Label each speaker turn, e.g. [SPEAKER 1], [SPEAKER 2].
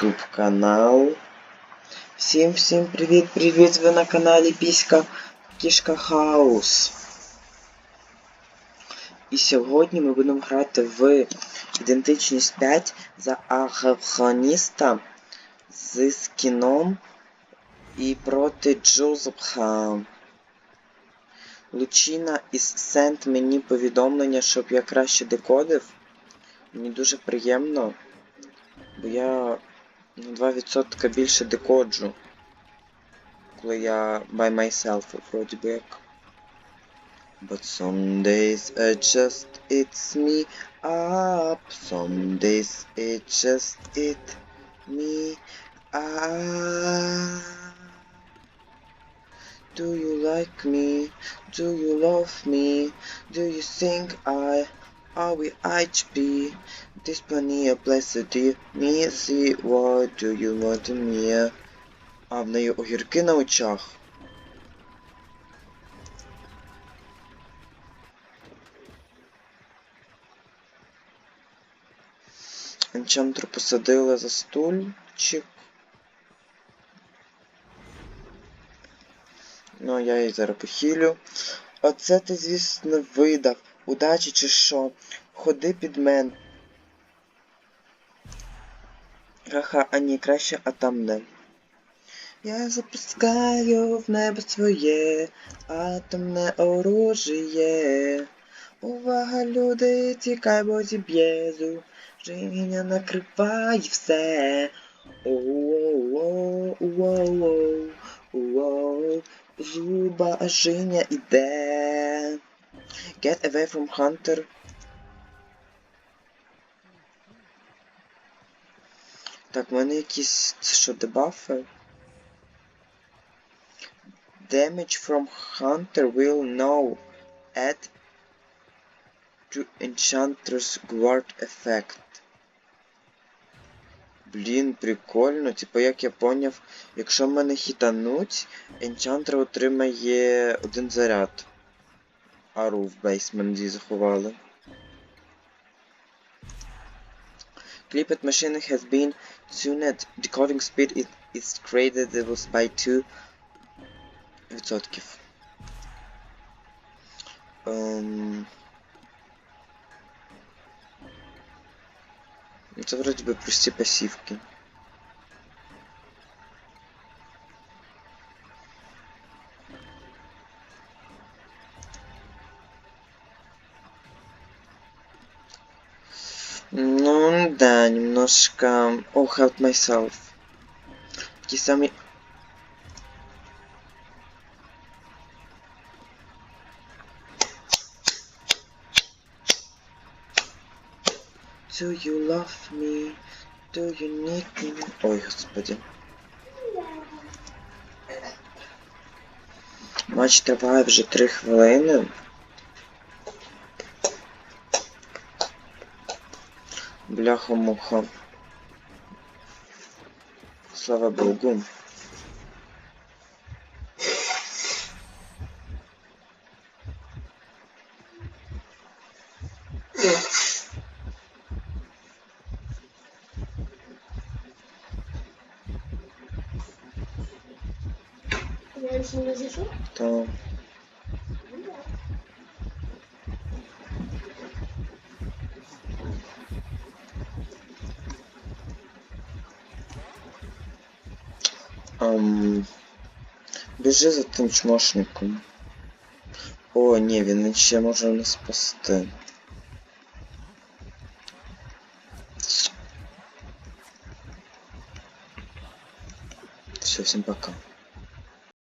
[SPEAKER 1] YouTube канал. Всім всім привіт, привіт! Ви на каналі Піська Кішка Хаус. І сьогодні ми будемо грати в ідентичність 5 за Афганіста з скіном і проти Джозепха. Лучина із Сент мені повідомлення, щоб я краще декодив. Мені дуже приємно, бо я на 2% більше декоджу, коли я by myself, вроді би як. But some days I just it's me up, some days it just it me up. Do you like me? Do you love me? Do you think I we HP? What do you want me? А в неї огірки на очах. Енчантру посадили за стульчик. Ну, я її зараз похилю. Оце ти, звісно, видав. Удачі чи що? Ходи під мен. Ха-ха, а ні, краще, а там не. Я запускаю в небо своє атомне оружие. Увага, люди, тікай, бо зіб'єзу. Женя накриває все. Оу-оу-оу-оу-оу-оу. Зуба Женя іде. Get away from Hunter. Так, в мене якісь що дебафи. Damage from Hunter will now add to Enchantress Guard Effect. Блін, прикольно. Типу, як я поняв, якщо мене хітануть, Енчантр отримає один заряд. roof Basement gdzie zachowali. Clipped machine has been tuned. Decoding speed is, is graded by 2%. Um, co wroćby proste pasywki. Ну да, немножко... Oh, help myself. Такі самі... Do you love me? Do you need me? Ой, господи. Матч триває вже 3 хвилини. Бляха-муха. Слава Богу.
[SPEAKER 2] Я ще не зайшов?
[SPEAKER 1] То... Ам... Біжи за тим чмошником. О, ні, він ще може нас спасти. Все, всім пока.